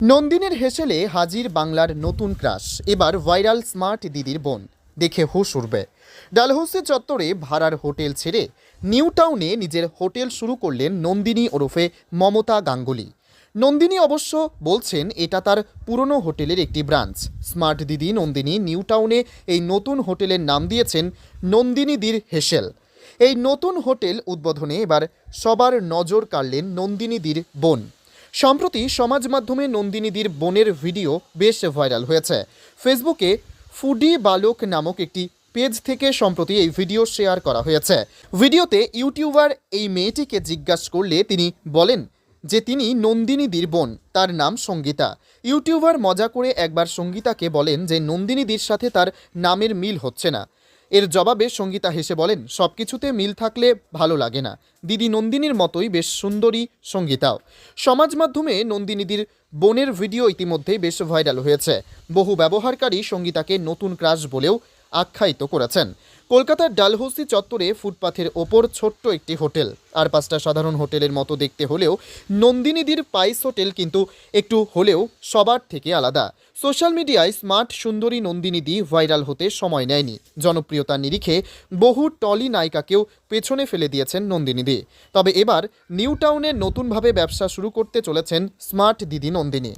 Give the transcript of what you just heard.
নন্দিনীর হেসেলে হাজির বাংলার নতুন ক্রাশ। এবার ভাইরাল স্মার্ট দিদির বোন। দেখে হুশ উঠবে ডালহৌসি চত্বরে ভাড়ার হোটেল ছেড়ে নিউ টাউনে নিজের হোটেল শুরু করলেন নন্দিনী ওরফে মমতা গাঙ্গুলি। নন্দিনী অবশ্য বলছেন, এটা তার পুরনো হোটেলের একটি ব্রাঞ্চ। স্মার্ট দিদি নন্দিনী নিউ টাউনে এই নতুন হোটেলের নাম দিয়েছেন নন্দিনীদির হেসেল। এই নতুন হোটেল উদ্বোধনে এবার সবার নজর কাড়লেন নন্দিনীদির বোন। সম্প্রতি সমাজ মাধ্যমে নন্দিনীদির বোনের ভিডিও বেশ ভাইরাল হয়েছে। ফেসবুকে ফুডি বালক নামক একটি পেজ থেকে সম্প্রতি এই ভিডিও শেয়ার করা হয়েছে। ভিডিওতে ইউটিউবার এই মেয়েটিকে জিজ্ঞাসা করলে তিনি বলেন যে তিনি নন্দিনীদির বোন, তার নাম সঙ্গীতা। ইউটিউবার মজা করে একবার সঙ্গীতাকে বলেন যে নন্দিনীদির সাথে তার নামের মিল হচ্ছে না। এর জবাবে সঙ্গীতা হেসে বলেন সব কিছুতে মিল থাকলে ভালো লাগে না। দিদি নন্দিনীর মতোই বেশ সুন্দরী সঙ্গীতাও। সমাজ মাধ্যমে নন্দিনীদির বোনের ভিডিও ইতিমধ্যেই বেশ ভাইরাল হয়েছে। বহু ব্যবহারকারী সঙ্গীতাকে নতুন ক্রাশ বলেও আখ্যায়িত করেছেন। কলকাতার ডালহৌসি চত্বরে ফুটপাথের ওপর ছোট্ট একটি হোটেল। আর পাঁচটা সাধারণ হোটেলের মতো দেখতে হলেও নন্দিনীদির পাইস হোটেল কিন্তু একটু হলেও সবার থেকে আলাদা। সোশ্যাল মিডিয়ায় স্মার্ট সুন্দরী নন্দিনীদি ভাইরাল হতে সময় নেয়নি। জনপ্রিয়তার নিরিখে বহু টলি নায়িকাকেও পেছনে ফেলে দিয়েছেন নন্দিনীদি। তবে এবার নিউ টাউনে নতুনভাবে ব্যবসা শুরু করতে চলেছেন স্মার্ট দিদি নন্দিনী।